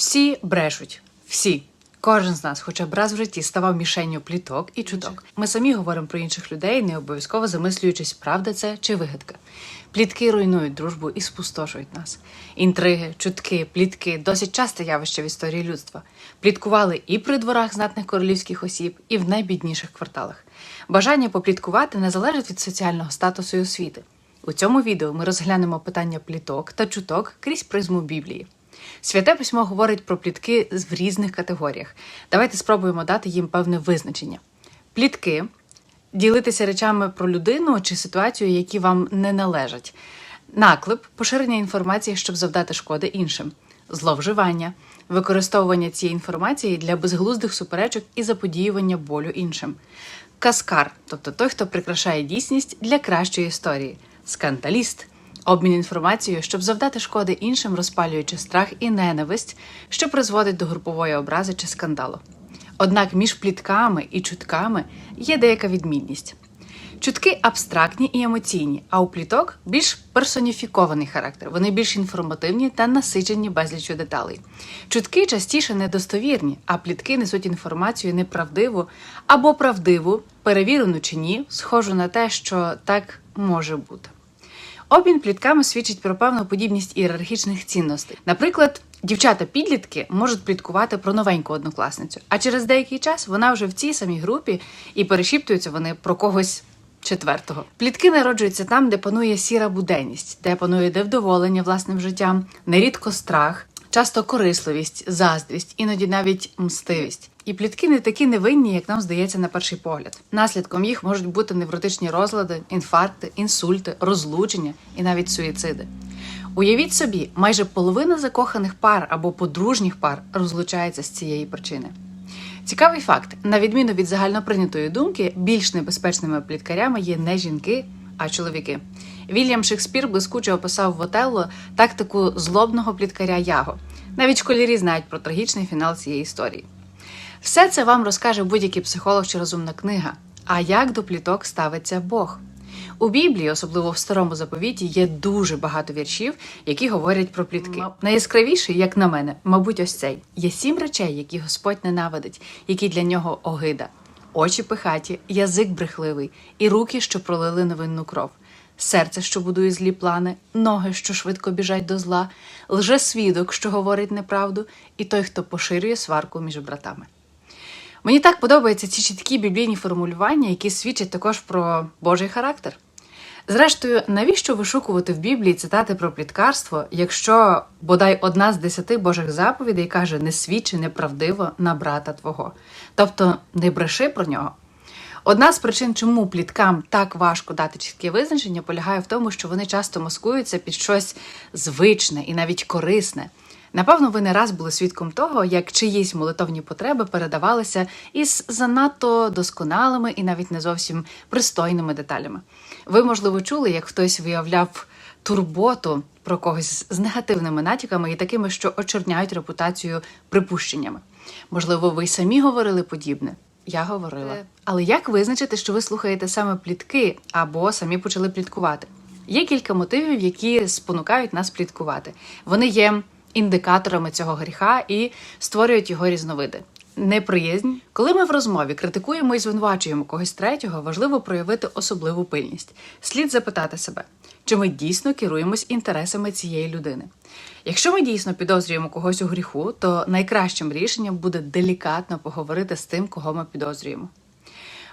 Всі брешуть. Всі. Кожен з нас, хоча б раз в житті, ставав мішенню пліток і чуток. Ми самі говоримо про інших людей, не обов'язково замислюючись, правда це чи вигадка. Плітки руйнують дружбу і спустошують нас. Інтриги, чутки, плітки досить часте явище в історії людства. Пліткували і при дворах знатних королівських осіб, і в найбідніших кварталах. Бажання попліткувати не залежить від соціального статусу і освіти. У цьому відео ми розглянемо питання пліток та чуток крізь призму Біблії. Святе письмо говорить про плітки в різних категоріях. Давайте спробуємо дати їм певне визначення. Плітки ділитися речами про людину чи ситуацію, які вам не належать. Наклеп поширення інформації, щоб завдати шкоди іншим, зловживання, використовування цієї інформації для безглуздих суперечок і заподіювання болю іншим. Каскар, тобто той, хто прикрашає дійсність для кращої історії, скандаліст, обмін інформацією, щоб завдати шкоди іншим, розпалюючи страх і ненависть, що призводить до групової образи чи скандалу. Однак між плітками і чутками є деяка відмінність. Чутки абстрактні і емоційні, а у пліток більш персоніфікований характер. Вони більш інформативні та насичені безліччю деталей. Чутки частіше недостовірні, а плітки несуть інформацію неправдиву або правдиву, перевірену чи ні, схожу на те, що так може бути. Обмін плітками свідчить про певну подібність ієрархічних цінностей. Наприклад, дівчата-підлітки можуть пліткувати про новеньку однокласницю, а через деякий час вона вже в цій самій групі і перешіптуються вони про когось. Четвертого плітки народжуються там, де панує сіра буденність, де панує невдоволення власним життям, нерідко страх, часто корисливість, заздрість, іноді навіть мстивість. І плітки не такі невинні, як нам здається на перший погляд. Наслідком їх можуть бути невротичні розлади, інфаркти, інсульти, розлучення і навіть суїциди. Уявіть собі, майже половина закоханих пар або подружніх пар розлучається з цієї причини. Цікавий факт: на відміну від загальноприйнятої думки, більш небезпечними пліткарями є не жінки, а чоловіки. Вільям Шекспір блискуче описав в Отелло тактику злобного пліткаря Яго. Навіть школярі знають про трагічний фінал цієї історії. Все це вам розкаже будь-який психолог чи розумна книга. А як до пліток ставиться Бог? У Біблії, особливо в старому заповіті, є дуже багато віршів, які говорять про плітки. Найяскравіший, як на мене, мабуть, ось цей є сім речей, які Господь ненавидить, які для нього огида: очі пихаті, язик брехливий, і руки, що пролили невинну кров, серце, що будує злі плани, ноги, що швидко біжать до зла, лжесвідок, що говорить неправду, і той, хто поширює сварку між братами. Мені так подобаються ці чіткі біблійні формулювання, які свідчать також про Божий характер. Зрештою, навіщо вишукувати в Біблії цитати про пліткарство, якщо бодай одна з десяти Божих заповідей каже не свідчи неправдиво на брата твого, тобто не бреши про нього. Одна з причин, чому пліткам так важко дати чітке визначення, полягає в тому, що вони часто маскуються під щось звичне і навіть корисне. Напевно, ви не раз були свідком того, як чиїсь молитовні потреби передавалися із занадто досконалими і навіть не зовсім пристойними деталями. Ви, можливо, чули, як хтось виявляв турботу про когось з негативними натяками і такими, що очорняють репутацію припущеннями. Можливо, ви й самі говорили подібне. Я говорила. Але як визначити, що ви слухаєте саме плітки або самі почали пліткувати? Є кілька мотивів, які спонукають нас пліткувати. Вони є індикаторами цього гріха і створюють його різновиди. Неприязнь. Коли ми в розмові критикуємо і звинувачуємо когось третього, важливо проявити особливу пильність. Слід запитати себе, чи ми дійсно керуємось інтересами цієї людини. Якщо ми дійсно підозрюємо когось у гріху, то найкращим рішенням буде делікатно поговорити з тим, кого ми підозрюємо.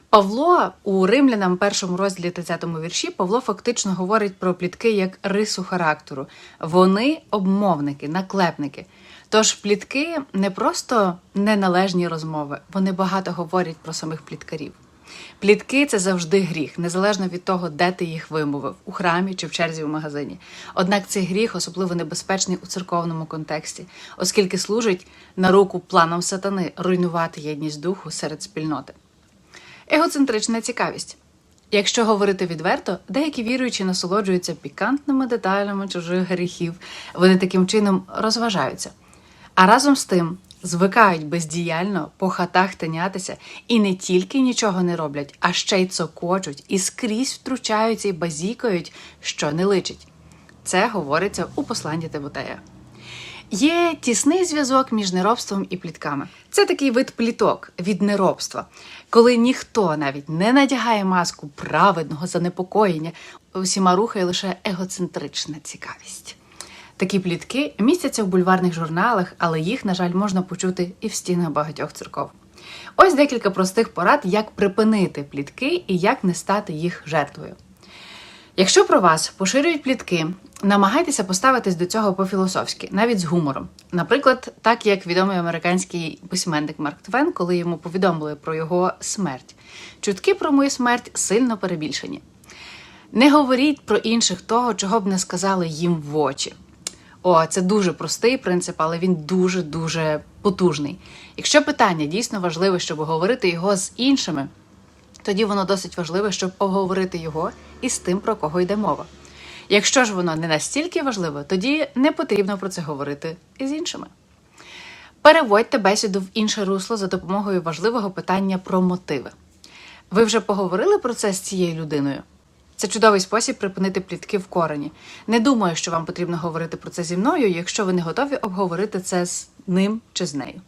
Павло у римлянам першому розділі 30 вірші Павло фактично говорить про плітки як рису характеру. Вони обмовники, наклепники. Тож плітки не просто неналежні розмови, вони багато говорять про самих пліткарів. Плітки це завжди гріх, незалежно від того, де ти їх вимовив у храмі чи в черзі в магазині. Однак цей гріх особливо небезпечний у церковному контексті, оскільки служить на руку планам сатани руйнувати єдність духу серед спільноти. Егоцентрична цікавість. Якщо говорити відверто, деякі віруючі насолоджуються пікантними деталями чужих гріхів, вони таким чином розважаються. А разом з тим звикають бездіяльно по хатах тинятися і не тільки нічого не роблять, а ще й цокочуть і скрізь втручаються і базікають, що не личить. Це говориться у посланні Тимотея. Є тісний зв'язок між неробством і плітками. Це такий вид пліток від неробства, коли ніхто навіть не надягає маску праведного занепокоєння, усіма рухає лише егоцентрична цікавість. Такі плітки містяться в бульварних журналах, але їх, на жаль, можна почути і в стінах багатьох церков. Ось декілька простих порад, як припинити плітки і як не стати їх жертвою. Якщо про вас поширюють плітки, намагайтеся поставитись до цього по-філософськи, навіть з гумором. Наприклад, так як відомий американський письменник Марк Твен, коли йому повідомили про його смерть. Чутки про мою смерть сильно перебільшені. Не говоріть про інших того, чого б не сказали їм в очі. О, це дуже простий принцип, але він дуже-дуже потужний. Якщо питання дійсно важливе, щоб говорити його з іншими, тоді воно досить важливе, щоб обговорити його із тим, про кого йде мова. Якщо ж воно не настільки важливе, тоді не потрібно про це говорити із іншими. Переводьте бесіду в інше русло за допомогою важливого питання про мотиви. Ви вже поговорили про це з цією людиною? Це чудовий спосіб припинити плітки в корені. Не думаю, що вам потрібно говорити про це зі мною, якщо ви не готові обговорити це з ним чи з нею.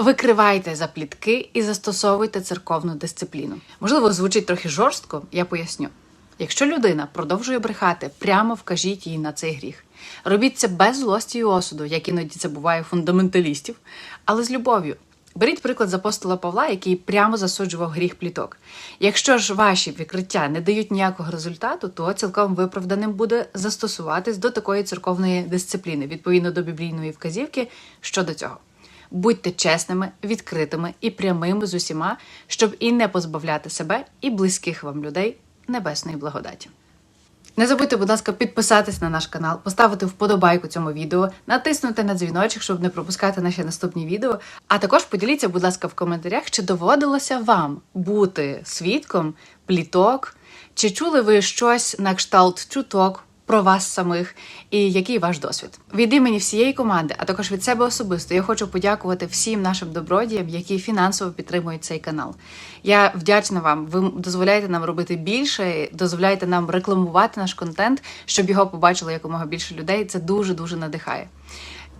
Викривайте за плітки і застосовуйте церковну дисципліну. Можливо, звучить трохи жорстко, я поясню. Якщо людина продовжує брехати, прямо вкажіть їй на цей гріх. Робіть це без злості і осуду, як іноді це буває фундаменталістів, але з любов'ю. Беріть приклад з апостола Павла, який прямо засуджував гріх пліток. Якщо ж ваші викриття не дають ніякого результату, то цілком виправданим буде застосуватись до такої церковної дисципліни відповідно до біблійної вказівки щодо цього. Будьте чесними, відкритими і прямими з усіма, щоб і не позбавляти себе і близьких вам людей небесної благодаті. Не забудьте, будь ласка, підписатись на наш канал, поставити вподобайку цьому відео, натиснути на дзвіночок, щоб не пропускати наші наступні відео. А також поділіться, будь ласка, в коментарях, чи доводилося вам бути свідком пліток, чи чули ви щось на кшталт чуток про вас самих і який ваш досвід. Від імені всієї команди, а також від себе особисто, я хочу подякувати всім нашим добродіям, які фінансово підтримують цей канал. Я вдячна вам. Ви дозволяєте нам робити більше, дозволяєте нам рекламувати наш контент, щоб його побачило якомога більше людей. Це дуже дуже надихає.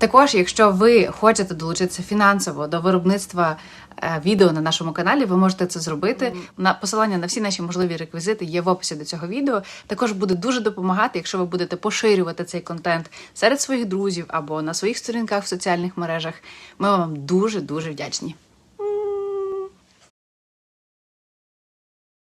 Також, якщо ви хочете долучитися фінансово до виробництва е, відео на нашому каналі, ви можете це зробити. На посилання на всі наші можливі реквізити є в описі до цього відео. Також буде дуже допомагати, якщо ви будете поширювати цей контент серед своїх друзів або на своїх сторінках в соціальних мережах. Ми вам дуже дуже вдячні.